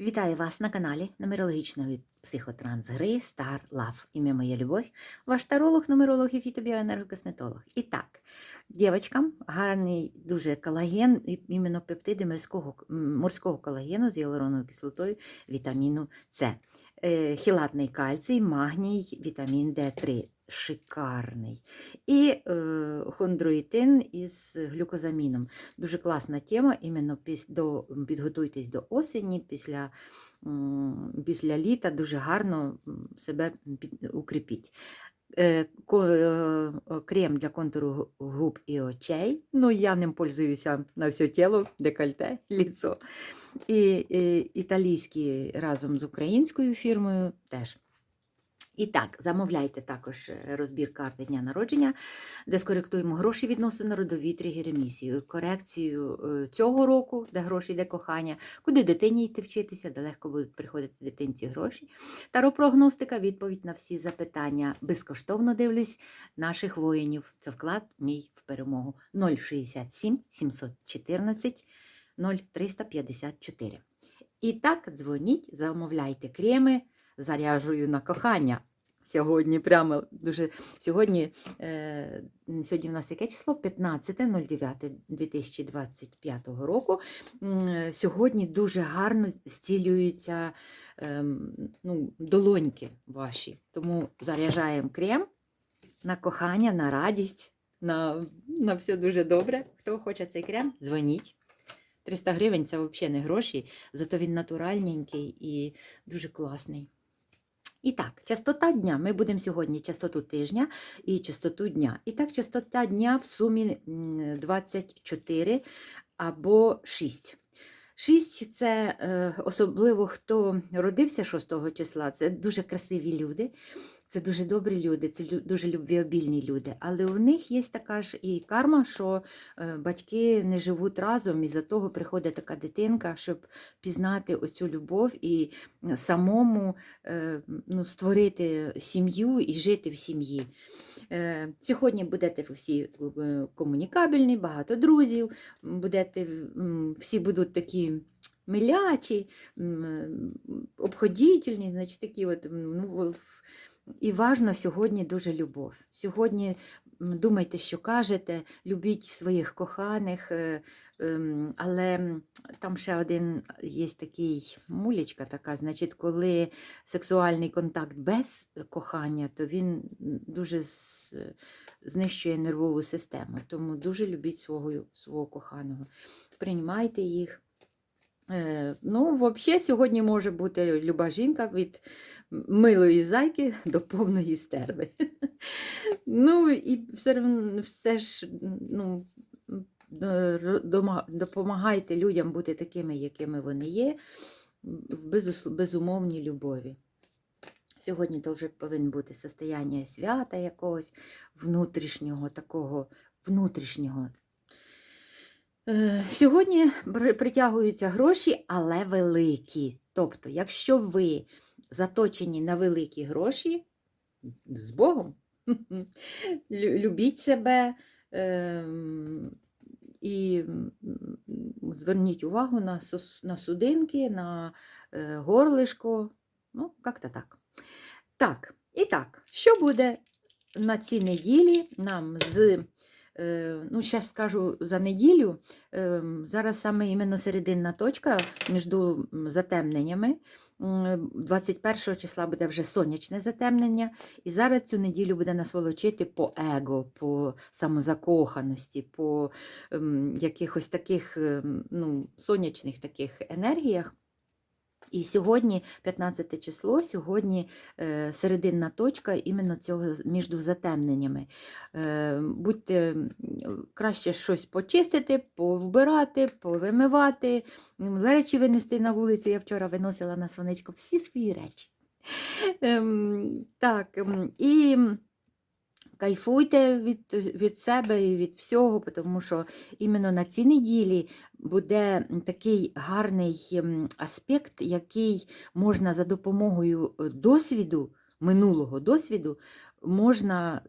Вітаю вас на каналі нумерологічної психотрансгри Star Love. Ім'я моя Любов, ваш таролог, нумеролог і фітобіоенергокосметолог. І так, дівчаткам гарний дуже колаген, іменно пептиди морського, морського колагену з гіалуроновою кислотою вітаміну С. Е, Хілатний кальцій, магній, вітамін Д3. Шикарний. І е, хондроїтин із глюкозаміном. Дуже класна тема. Іменно піс, до, підготуйтесь до осені, після, м, після літа дуже гарно себе під, укріпіть. Е, ко- е, крем для контуру губ і очей. Ну, я ним пользуюся на все тіло, декольте, ліцо. І, і італійський разом з українською фірмою теж. І так, замовляйте також е, розбір карти дня народження, де скоректуємо гроші відносини родові тригери місії, корекцію е, цього року, де гроші, де кохання, куди дитині йти вчитися, де легко будуть приходити дитинці гроші. Таропрогностика, відповідь на всі запитання. Безкоштовно дивлюсь наших воїнів. Це вклад мій в перемогу 067 714 0354. І так, дзвоніть, замовляйте креми, заряджую на кохання. Сьогодні прямо дуже сьогодні, е, сьогодні в нас яке число? 15.09.2025 року. Сьогодні дуже гарно зцілюються ем, ну, долоньки ваші. Тому заряджаємо крем на кохання, на радість, на, на все дуже добре. Хто хоче цей крем, дзвоніть. 300 гривень це взагалі не гроші, зато він натуральненький і дуже класний. І так, частота дня. Ми будемо сьогодні частоту тижня і частоту дня. І так, частота дня в сумі м, 24 або 6. 6 це е, особливо хто родився 6 числа, це дуже красиві люди, це дуже добрі люди, це дуже любвіобільні люди. Але у них є така ж і карма, що е, батьки не живуть разом, і за того приходить така дитинка, щоб пізнати оцю любов і самому е, ну, створити сім'ю і жити в сім'ї. Е, Сьогодні будете всі комунікабельні, багато друзів, будете, всі будуть такі милячі, обходітельні, значить такі от, ну, і важно сьогодні дуже любов. Сьогодні думайте, що кажете, любіть своїх коханих, е, ем, але там ще один є такий мулечка така, значить, коли сексуальний контакт без кохання, то він дуже знищує нервову систему. Тому дуже любіть свого, свого коханого. Приймайте їх. Е, Ну, взагалі, сьогодні може бути люба жінка від милої зайки до повної стерви. Ну, і все, все ж ну, допомагайте людям бути такими, якими вони є, в безумовній любові. Сьогодні то вже повинно бути состояння свята якогось внутрішнього, такого внутрішнього. Е, Сьогодні притягуються гроші, але великі. Тобто, якщо ви заточені на великі гроші, з Богом, любіть себе ем, і зверніть увагу на, судинки, на е, горлишко. Ну, як-то так. Так, і так, що буде на цій неділі нам з. Е, Ну, зараз скажу за неділю. Ем, Зараз саме іменно серединна точка між затемненнями. 21 числа буде вже сонячне затемнення, і зараз цю неділю буде нас волочити по его, по самозакоханості, по ем, якихось таких ем, ну, сонячних таких енергіях. І сьогодні, 15 число, сьогодні е, серединна точка іменно цього між затемненнями. Е, будьте краще щось почистити, повбирати, повимивати, речі винести на вулицю. Я вчора виносила на сонечко всі свої речі. Ем, так, і кайфуйте від, від себе і від всього, тому що іменно на цій неділі буде такий гарний аспект, який можна за допомогою е, досвіду, минулого досвіду, можна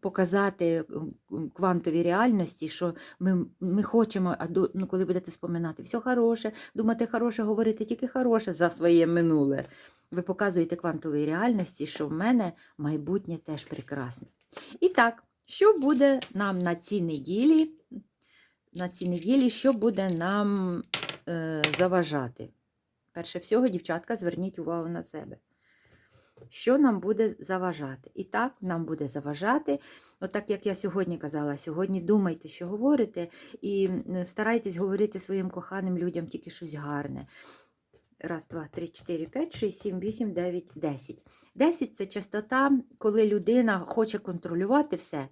показати м, квантовій реальності, що ми, ми хочемо, а до- ну, коли будете споминати все хороше, думати хороше, говорити тільки хороше за своє минуле. Ви показуєте квантовій реальності, що в мене майбутнє теж прекрасне. І так, що буде нам на цій неділі? На цій неділі, що буде нам е, заважати? Перше всього, дівчатка, зверніть увагу на себе. Що нам буде заважати? І так, нам буде заважати, отак як я сьогодні казала, сьогодні думайте, що говорите, і старайтесь говорити своїм коханим людям тільки щось гарне. Раз, два, три, чотири, п'ять, шість, сім, вісім, дев'ять, десять. Десять це частота, коли людина хоче контролювати все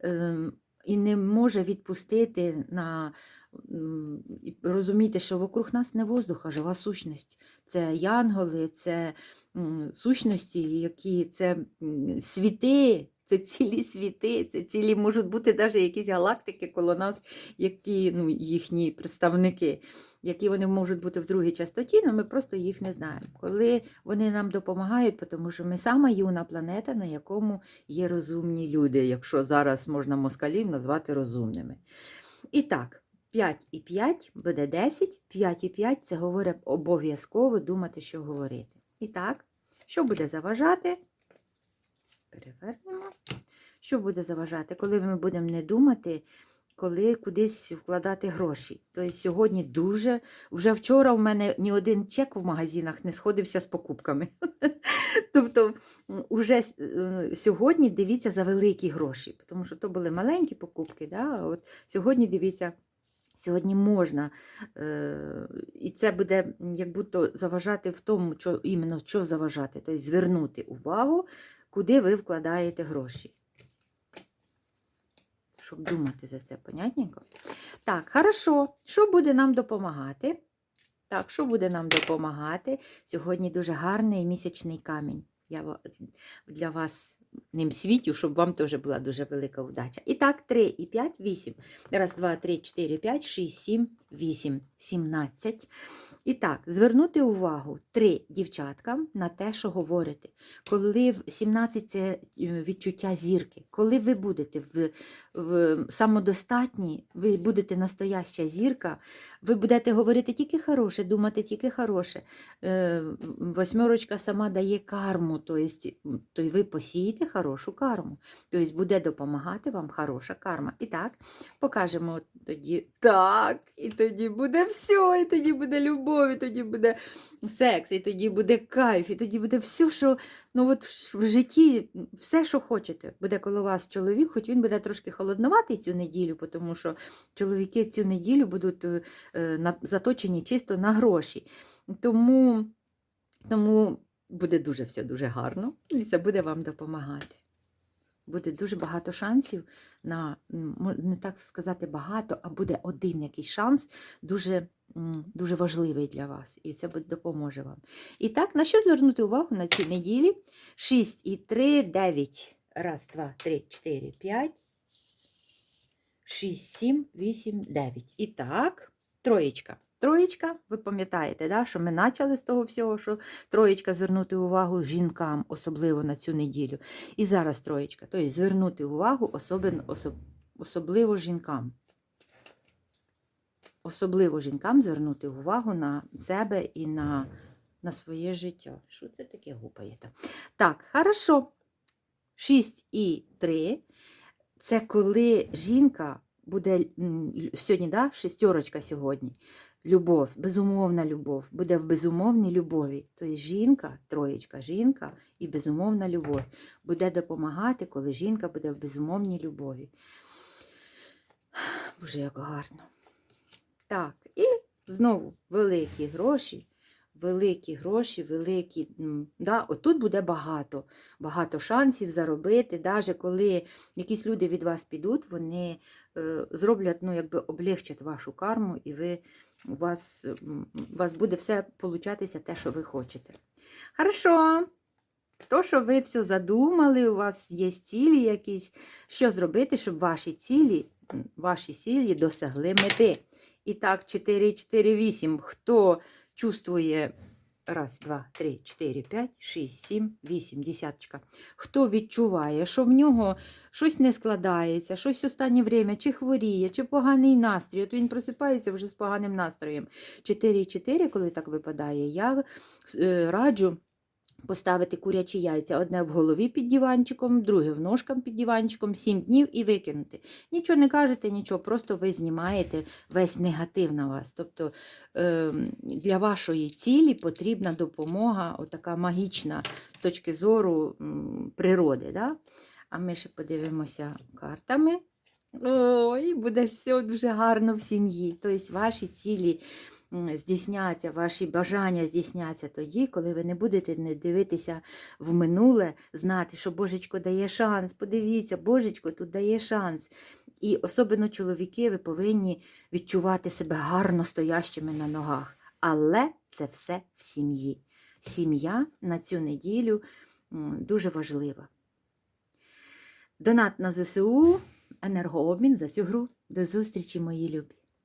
ем, і не може відпустити на розуміти, що вокруг нас не воздух, а жива сущність. Це янголи, це сущності, які це світи. Це цілі світи, це цілі можуть бути навіть якісь галактики коло нас, які ну, їхні представники, які вони можуть бути в другій частоті, але ми просто їх не знаємо. Коли вони нам допомагають, тому що ми сама юна планета, на якому є розумні люди, якщо зараз можна москалів назвати розумними. І так, 5 і 5 буде 10, 5 і 5 це говорить обов'язково думати, що говорити. І так, що буде заважати? Перевернемо. Що буде заважати, коли ми будемо не думати, коли кудись вкладати гроші. Тобто сьогодні дуже, вже вчора в мене ні один чек в магазинах не сходився з покупками. Тобто, с- е, сьогодні дивіться за великі гроші, тому що то були маленькі покупки. Да? а От сьогодні дивіться. Сьогодні можна, е, і це буде як будто заважати в тому, що іменно що заважати, тобто звернути увагу, куди ви вкладаєте гроші. Щоб думати за це, понятненько? Так, хорошо. Що буде нам допомагати? Так, що буде нам допомагати? Сьогодні дуже гарний місячний камінь. Я для вас ним світю, щоб вам теж була дуже велика удача. І так, 3 і 5, 8. Раз, два, три, 4, 5, 6, 7, 8, 17. І так, звернути увагу три дівчаткам на те, що говорите. Коли в 17 це е, відчуття зірки, коли ви будете в, в самодостатні, ви будете настояща зірка, ви будете говорити тільки хороше, думати тільки хороше. Е, Восьмерочка сама дає карму, то ви посієте хорошу карму. Тобто буде допомагати вам хороша карма. І так, покажемо тоді так, і тоді буде все, і тоді буде любов, і тоді буде секс, і тоді буде кайф, і тоді буде все, що ну от в житті, все, що хочете. Буде коло вас чоловік, хоч він буде трошки холодноватий цю неділю, тому що чоловіки цю неділю будуть е, е, заточені чисто на гроші. Тому, тому буде дуже все дуже гарно, і це буде вам допомагати. Буде дуже багато шансів на не так сказати багато, а буде один якийсь шанс дуже, дуже важливий для вас, і це допоможе вам. І так, на що звернути увагу на цій неділі? 6 і 3, 9. Раз, два, три, 4, 5. 6, 7, 8, 9. І так, троєчка. Троєчка, ви пам'ятаєте, да, що ми почали з того всього, що троєчка звернути увагу жінкам, особливо на цю неділю. І зараз троєчка. Тобто звернути увагу особин, особ, особливо жінкам. Особливо жінкам звернути увагу на себе і на, на своє життя. Що це таке гупає? Так, хорошо. 6 і 3. Це коли жінка буде сьогодні, да, шестерочка сьогодні. Любов, безумовна любов, буде в безумовній любові. Тобто жінка, троєчка, жінка і безумовна любов буде допомагати, коли жінка буде в безумовній любові. Боже, як гарно. Так, і знову великі гроші, великі гроші, великі. Да, отут буде багато, багато шансів заробити. Навіть коли якісь люди від вас підуть, вони зроблять, ну, якби облегчать вашу карму, і ви, у вас, у вас буде все получатися те, що ви хочете. Хорошо. То, що ви все задумали, у вас є цілі якісь, що зробити, щоб ваші цілі, ваші цілі досягли мети. І так, 4, 4, 8. Хто чувствує Раз, два, три, чотири, п'ять, шість, сім, вісім, десяточка. Хто відчуває, що в нього щось не складається, щось останнє время, чи хворіє, чи поганий настрій. От він просипається вже з поганим настроєм. 4,4, коли так випадає, я е, раджу поставити курячі яйця. Одне в голові під диванчиком, друге в ножкам під диванчиком, 7 днів і викинути. Нічого не кажете, нічого, просто ви знімаєте весь негатив на вас. Тобто е, для вашої цілі потрібна допомога, отака магічна з точки зору природи. Да? А ми ще подивимося картами. Ой, буде все дуже гарно в сім'ї. Тобто ваші цілі здійсняться, ваші бажання здійсняться тоді, коли ви не будете не дивитися в минуле, знати, що Божечко дає шанс. Подивіться, Божечко тут дає шанс. І особливо чоловіки, ви повинні відчувати себе гарно стоящими на ногах. Але це все в сім'ї. Сім'я на цю неділю дуже важлива. Донат на ЗСУ, енергообмін за цю гру. До зустрічі, мої любі!